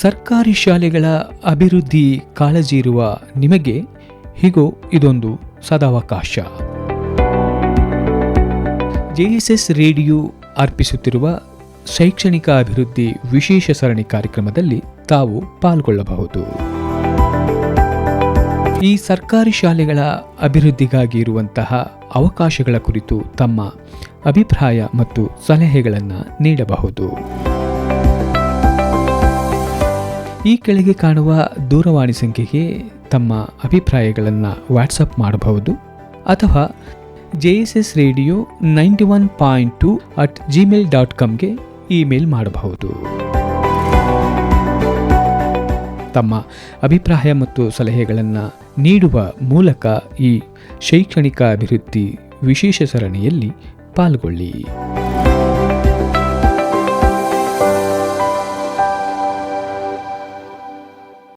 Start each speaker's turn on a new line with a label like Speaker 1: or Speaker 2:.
Speaker 1: ಸರ್ಕಾರಿ ಶಾಲೆಗಳ ಅಭಿವೃದ್ಧಿ ಕಾಳಜಿ ಇರುವ ನಿಮಗೆ ಹೀಗೋ ಇದೊಂದು ಸದಾವಕಾಶ. ಜೆಎಸ್ಎಸ್ ರೇಡಿಯೋ ಅರ್ಪಿಸುತ್ತಿರುವ ಶೈಕ್ಷಣಿಕ ಅಭಿವೃದ್ಧಿ ವಿಶೇಷ ಸರಣಿ ಕಾರ್ಯಕ್ರಮದಲ್ಲಿ ತಾವು ಪಾಲ್ಗೊಳ್ಳಬಹುದು. ಈ ಸರ್ಕಾರಿ ಶಾಲೆಗಳ ಅಭಿವೃದ್ಧಿಗಾಗಿ ಇರುವಂತಹ ಅವಕಾಶಗಳ ಕುರಿತು ತಮ್ಮ ಅಭಿಪ್ರಾಯ ಮತ್ತು ಸಲಹೆಗಳನ್ನು ನೀಡಬಹುದು. ಈ ಕೆಳಗೆ ಕಾಣುವ ದೂರವಾಣಿ ಸಂಖ್ಯೆಗೆ ತಮ್ಮ ಅಭಿಪ್ರಾಯಗಳನ್ನು ವಾಟ್ಸಪ್ ಮಾಡಬಹುದು ಅಥವಾ J S S radio ninety one point two at Gmail dot ಕಾಮ್ಗೆ email ಮಾಡಬಹುದು. ತಮ್ಮ ಅಭಿಪ್ರಾಯ ಮತ್ತು ಸಲಹೆಗಳನ್ನು ನೀಡುವ ಮೂಲಕ ಈ ಶೈಕ್ಷಣಿಕ ಅಭಿವೃದ್ಧಿ ವಿಶೇಷ ಸರಣಿಯಲ್ಲಿ ಪಾಲ್ಗೊಳ್ಳಿ.